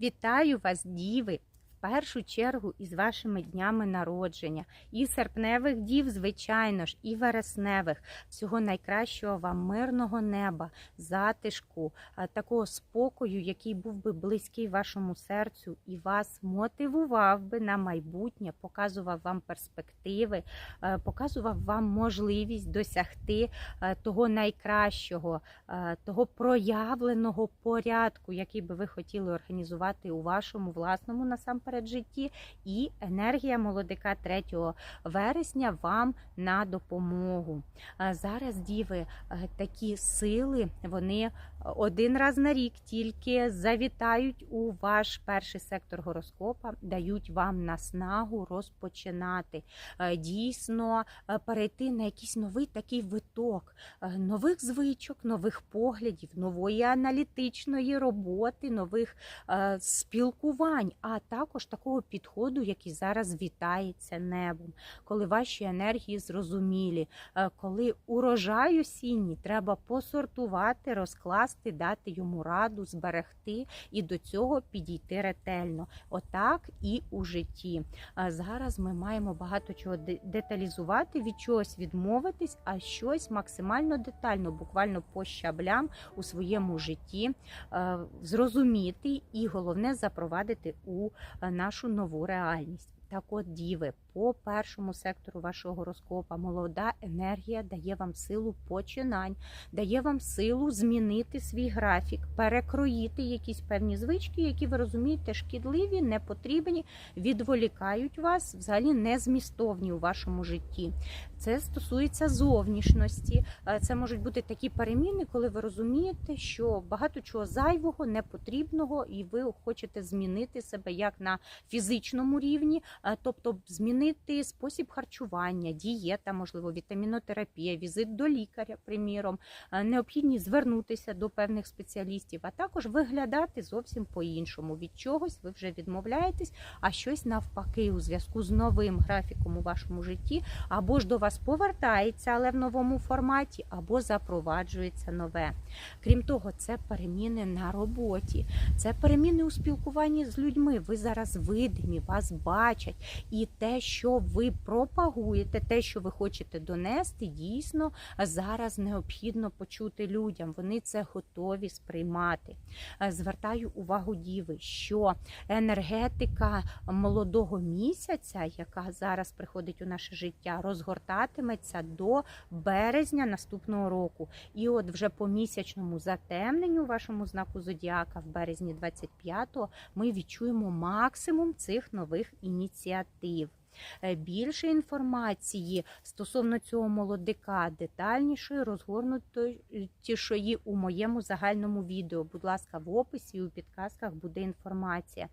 Вітаю вас, діви! Першу чергу із вашими днями народження, і серпневих дів, звичайно ж, і вересневих. Всього найкращого вам мирного неба, затишку, такого спокою, який був би близький вашому серцю і вас мотивував би на майбутнє, показував вам перспективи, е, показував вам можливість досягти е, того найкращого, е, того проявленого порядку, який би ви хотіли організувати у вашому власному насамперед житті. І енергія молодика 3 вересня вам на допомогу. Е, Зараз діви е, такі сили, вони один раз на рік тільки завітають у ваш перший сектор гороскопа, дають вам наснагу розпочинати. Е, Дійсно е, перейти на якийсь новий такий виток е, нових звичок, нових поглядів, нової аналітичної роботи, нових спілкувань, а також такого підходу, який зараз вітається небом, коли ваші енергії зрозумілі, коли урожай осінній треба посортувати, розкласти, дати йому раду, зберегти і до цього підійти ретельно. Отак і у житті. Зараз ми маємо багато чого деталізувати, від чогось відмовитись, а щось максимально детально, буквально по щаблям у своєму житті зрозуміти і головне запровадити у нашу нову реальність. Так от, діви, по першому сектору вашого гороскопа молода енергія дає вам силу починань, дає вам силу змінити свій графік, перекроїти якісь певні звички, які ви розумієте, шкідливі, непотрібні, відволікають вас, взагалі не змістовні у вашому житті. Це стосується зовнішності. Е, Це можуть бути такі переміни, коли ви розумієте, що багато чого зайвого, непотрібного, і ви хочете змінити себе як на фізичному рівні, е, тобто змінити спосіб харчування, дієта, можливо, вітамінотерапія, візит до лікаря, приміром, Е, необхідність звернутися до певних спеціалістів, а також виглядати зовсім по-іншому. Від чогось ви вже відмовляєтесь, а щось навпаки у зв'язку з новим графіком у вашому житті, або ж до вас повертається, але в новому форматі, або запроваджується нове. Крім того, це переміни на роботі, це переміни у спілкуванні з людьми. Ви зараз видимі, вас бачать, і те, що ви пропагуєте, те, що ви хочете донести, дійсно зараз необхідно почути людям. Вони це готові сприймати. Е, Звертаю увагу діви, що енергетика молодого місяця, яка зараз приходить у наше життя, розгортатиметься до березня наступного року. І от вже по місячному затемненню вашому знаку зодіака в березні 25-го ми відчуємо максимум цих нових ініціатив. Е, Більше інформації стосовно цього молодика, детальнішої, розгорнутішої у моєму загальному відео. Будь ласка, в описі і у підказках буде інформація.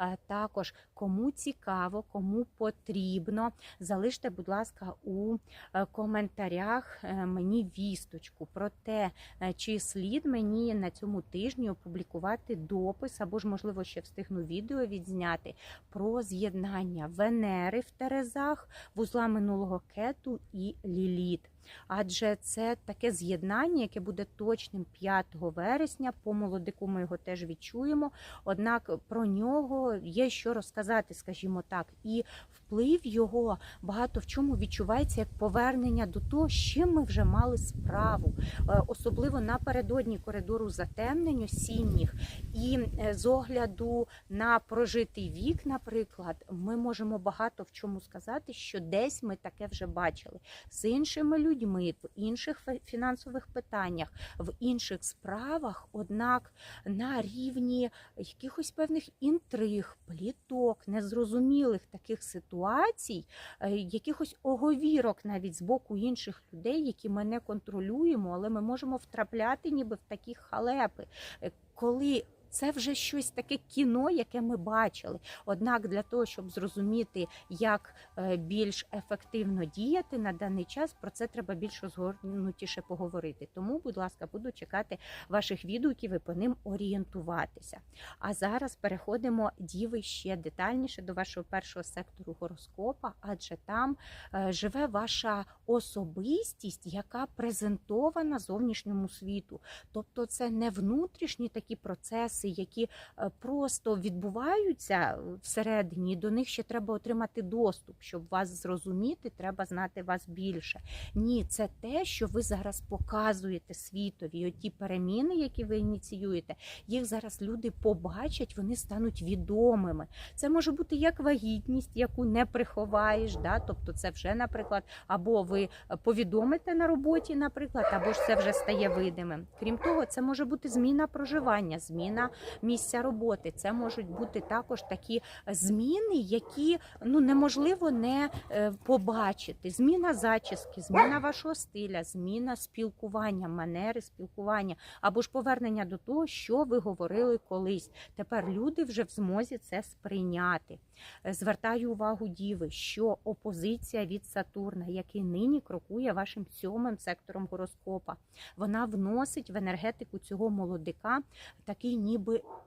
Е, Також, кому цікаво, кому потрібно, залиште, будь ласка, у е, коментарях мені вісточку про те, чи слід мені на цьому тижні опублікувати допис, або ж, можливо, ще встигну відео відзняти про з'єднання Венери в Терезах, вузла минулого кету і Ліліт. Адже це таке з'єднання, яке буде точним 5 вересня. По молодику ми його теж відчуємо. Однак про нього є що розказати, скажімо так, і вплив його багато в чому відчувається як повернення до того, з чим ми вже мали справу, Е, особливо напередодні коридору затемнень осінніх. І е, з огляду на прожитий вік, наприклад, ми можемо багато в чому сказати, що десь ми таке вже бачили з іншими людьми в інших фінансових питаннях, в інших справах. Однак на рівні якихось певних інтриг, пліток, незрозумілих таких ситуацій, е, якихось оговірок навіть з боку інших людей, які ми не контролюємо, але ми можемо втрапляти ніби в такі халепи, Е, коли це вже щось таке кіно, яке ми бачили. Однак для того, щоб зрозуміти, як е, більш ефективно діяти на даний час, про це треба більш розгорнутіше поговорити. Тому, будь ласка, буду чекати ваших відгуків і по ним орієнтуватися. А зараз переходимо діви ще детальніше до вашого першого сектору гороскопа, адже там е, живе ваша особистість, яка презентована зовнішньому світу. Тобто, це не внутрішні такі процеси. Процеси, які е, просто відбуваються всередині, до них ще треба отримати доступ, щоб вас зрозуміти, треба знати вас більше. Ні, це те, що ви зараз показуєте світові. Оті переміни, які ви ініціюєте, їх зараз люди побачать, вони стануть відомими. Це може бути як вагітність, яку не приховаєш. Да? Тобто, це вже, наприклад, або ви повідомите на роботі, наприклад, або ж це вже стає видимим. Крім того, це може бути зміна проживання, зміна місця роботи. Це можуть бути також такі зміни, які ну неможливо не е, побачити. Зміна зачіски, зміна вашого стиля, зміна спілкування, манери спілкування, або ж повернення до того, що ви говорили колись. Тепер люди вже в змозі це сприйняти. Звертаю увагу діви, що опозиція від Сатурна, який нині крокує вашим сьомим сектором гороскопа, вона вносить в енергетику цього молодика такий ніби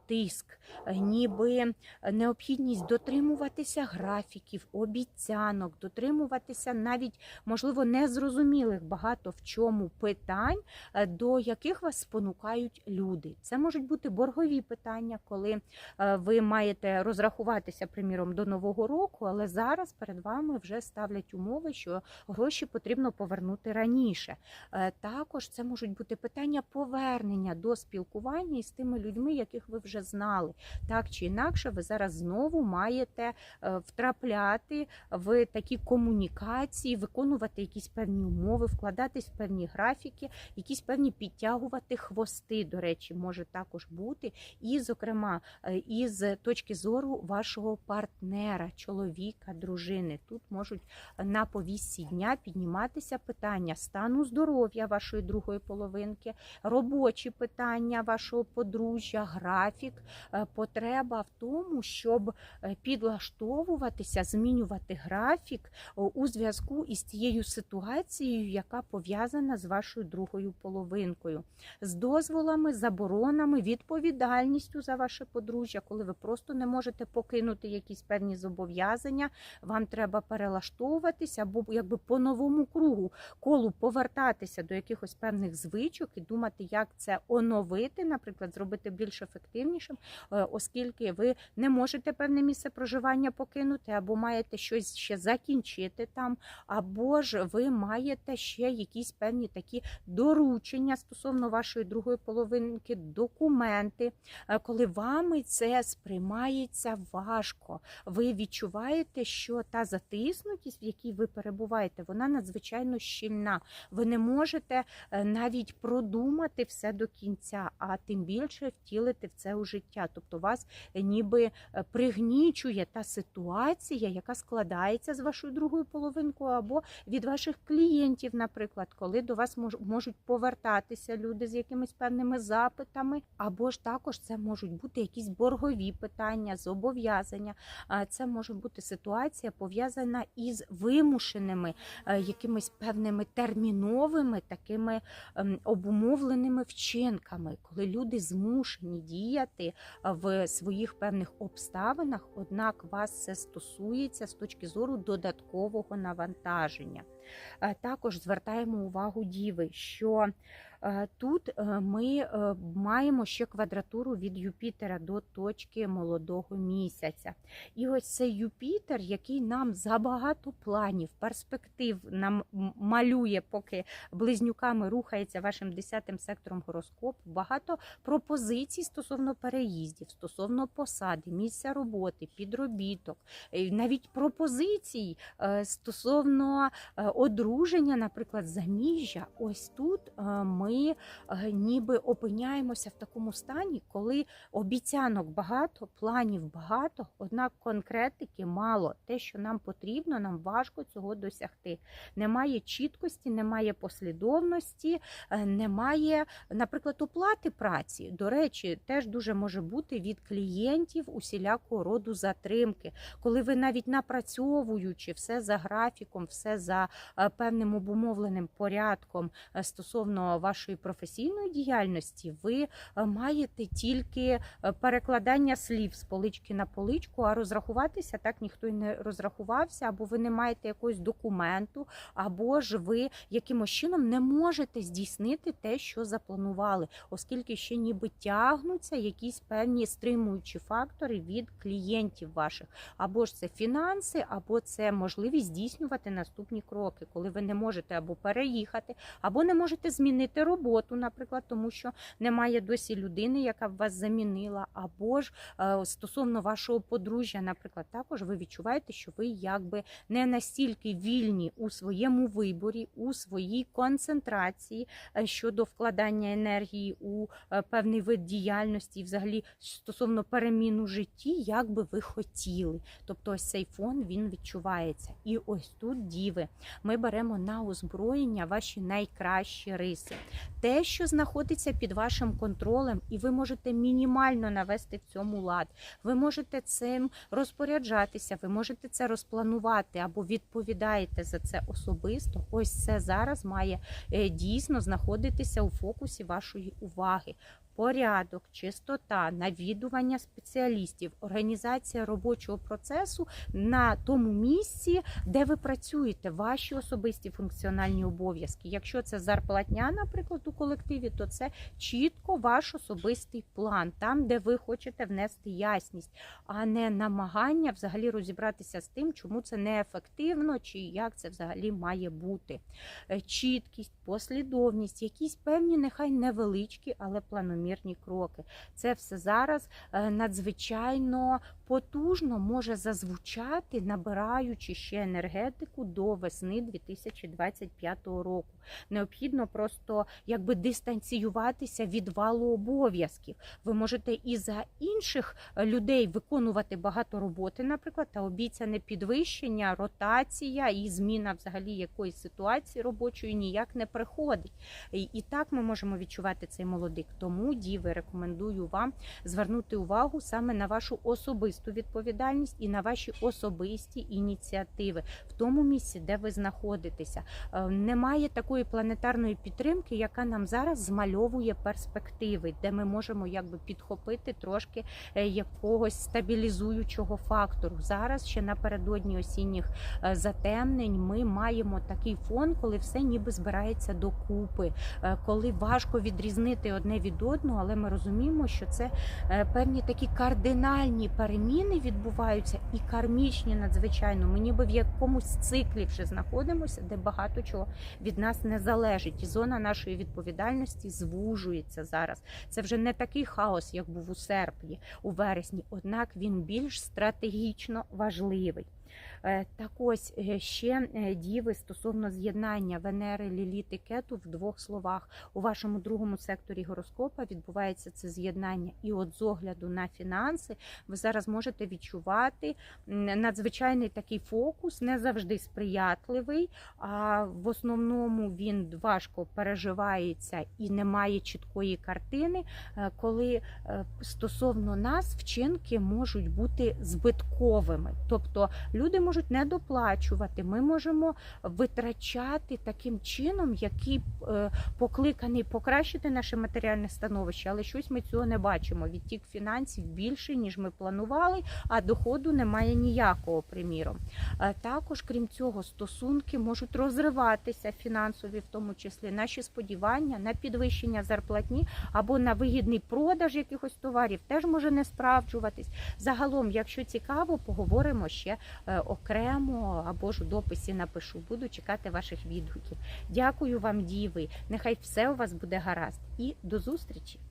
тиск, е, ніби необхідність дотримуватися графіків, обіцянок, дотримуватися навіть, можливо, незрозумілих багато в чому питань, е, до яких вас спонукають люди. Це можуть бути боргові питання, коли е, ви маєте розрахуватися, приміром, до нового року, але зараз перед вами вже ставлять умови, що гроші потрібно повернути раніше. Е, Також це можуть бути питання повернення до спілкування із тими людьми, яких ви вже знали. Так чи інакше, ви зараз знову маєте е, втрапляти в такі комунікації, виконувати якісь певні умови, вкладатись в певні графіки, якісь певні підтягувати хвости, до речі, може також бути. І, зокрема, е, із точки зору вашого партнера, чоловіка, дружини. Тут можуть на повістці дня підніматися питання стану здоров'я вашої другої половинки, робочі питання вашого подружжя, графік, е, потреба в тому, щоб е, підлаштовуватися, змінювати графік у зв'язку із тією ситуацією, яка пов'язана з вашою другою половинкою, з дозволами, заборонами, відповідальністю за ваше подружжя, коли ви просто не можете покинути якісь певні зобов'язання, вам треба перелаштовуватися або якби по новому кругу колу повертатися до якихось певних звичок і думати, як це оновити, наприклад, зробити більш ефективнішим, е, оскільки ви не можете певне місце проживання покинути, або маєте щось ще закінчити там, або ж ви маєте ще якісь певні такі доручення стосовно вашої другої половинки, документи, е, коли вами це сприймається важко. Ви відчуваєте, що та затиснутість, в якій ви перебуваєте, вона надзвичайно щільна. Ви не можете е, навіть продумати все до кінця, а тим більше втілити в це у життя. Тобто вас е, ніби е, пригнічує та ситуація, яка складається з вашою другою половинкою, або від ваших клієнтів, наприклад, коли до вас мож- можуть повертатися люди з якимись певними запитами, або ж також це можуть бути якісь боргові питання, зобов'язання. Це може бути ситуація пов'язана із вимушеними е, якимись певними терміновими такими ем, обумовленими вчинками, коли люди змушені діяти е, в своїх певних обставинах, однак вас це стосується з точки зору додаткового навантаження. Е, Також звертаємо увагу діви, що тут е, ми е, маємо ще квадратуру від Юпітера до точки молодого місяця. І ось цей Юпітер, який нам за багато планів, перспектив нам малює, поки близнюками рухається вашим десятим сектором гороскопу, багато пропозицій стосовно переїздів, стосовно посади, місця роботи, підробіток, е, навіть пропозицій е, стосовно е, одруження, наприклад, заміжжя. Ось тут е, ми е, ніби опиняємося в такому стані, коли обіцянок багато, планів багато, однак конкретики мало. Те, що нам потрібно, нам важко цього досягти. Немає чіткості, немає послідовності, е, немає, наприклад, оплати праці. До речі, теж дуже може бути від клієнтів усілякого роду затримки, коли ви навіть напрацьовуючи все за графіком, все за е, певним обумовленим порядком стосовно вашої вашої професійної діяльності ви е, маєте тільки е, перекладання слів з полички на поличку, а розрахуватися так ніхто й не розрахувався, або ви не маєте якогось документу, або ж ви якимось чином не можете здійснити те, що запланували, оскільки ще ніби тягнуться якісь певні стримуючі фактори від клієнтів ваших, або ж це фінанси, або це можливість здійснювати наступні кроки, коли ви не можете або переїхати, або не можете змінити роботу, наприклад, тому що немає досі людини, яка б вас замінила, або ж е, стосовно вашого подружжя, наприклад, також ви відчуваєте, що ви якби не настільки вільні у своєму виборі, у своїй концентрації е, щодо вкладання енергії у е, певний вид діяльності, взагалі стосовно перемін у житті, як би ви хотіли. Тобто, ось цей фон він відчувається. І ось тут діви. Ми беремо на озброєння ваші найкращі риси, те, що знаходиться під вашим контролем, і ви можете мінімально навести в цьому лад. Ви можете цим розпоряджатися, ви можете це розпланувати або відповідаєте за це особисто. Ось це зараз має е, дійсно знаходитися у фокусі вашої уваги. Порядок, чистота, навідування спеціалістів, організація робочого процесу на тому місці, де ви працюєте, ваші особисті функціональні обов'язки. Якщо це зарплатня, наприклад, у колективі, то це чітко ваш особистий план, там, де ви хочете внести ясність, а не намагання взагалі розібратися з тим, чому це неефективно, чи як це взагалі має бути. Е, Чіткість, послідовність, якісь певні, нехай невеличкі, але планомірні кроки. Це все зараз е, надзвичайно потужно може зазвучати, набираючи ще енергетику до весни 2025 року. Необхідно просто якби дистанціюватися від валу обов'язків. Ви можете і за інших е, людей виконувати багато роботи, наприклад, та обіцяне підвищення, ротація і зміна взагалі якоїсь ситуації робочої ніяк не приходить. І так ми можемо відчувати цей молодик. Тому діви рекомендую вам звернути увагу саме на вашу особисту відповідальність і на ваші особисті ініціативи в тому місці, де ви знаходитеся. Е, Немає такої планетарної підтримки, яка нам зараз змальовує перспективи, де ми можемо якби підхопити трошки е, якогось стабілізуючого фактору. Зараз ще напередодні осінніх е, затемнень ми маємо такий фон, коли все ніби збирається докупи, коли важко відрізнити одне від одного, але ми розуміємо, що це е, певні такі кардинальні переміни відбуваються і кармічні надзвичайно. Ми ніби в якомусь циклі вже знаходимося, де багато чого від нас не залежить. І зона нашої відповідальності звужується зараз. Це вже не такий хаос, як був у серпні, у вересні, однак він більш стратегічно важливий. Е, Так ось е, ще е, діви стосовно з'єднання Венери, Ліліти, Кету в двох словах. У вашому другому секторі гороскопа відбувається це з'єднання. І от з огляду на фінанси ви зараз можете відчувати надзвичайний такий фокус, не завжди сприятливий, а в основному він важко переживається і не має чіткої картини, коли стосовно нас вчинки можуть бути збитковими. Тобто люди можуть не доплачувати, ми можемо витрачати таким чином, який е, покликаний покращити наше матеріальне становище, але щось ми цього не бачимо. Відтік фінансів більший, ніж ми планували, а доходу немає ніякого, приміром. Е, Також, крім цього, стосунки можуть розриватися фінансові, в тому числі наші сподівання на підвищення зарплатні або на вигідний продаж якихось товарів теж може не справджуватись. Загалом, якщо цікаво, поговоримо ще е, окремо або ж у дописі напишу. Буду чекати ваших відгуків. Дякую вам, діви. Нехай все у вас буде гаразд. І до зустрічі!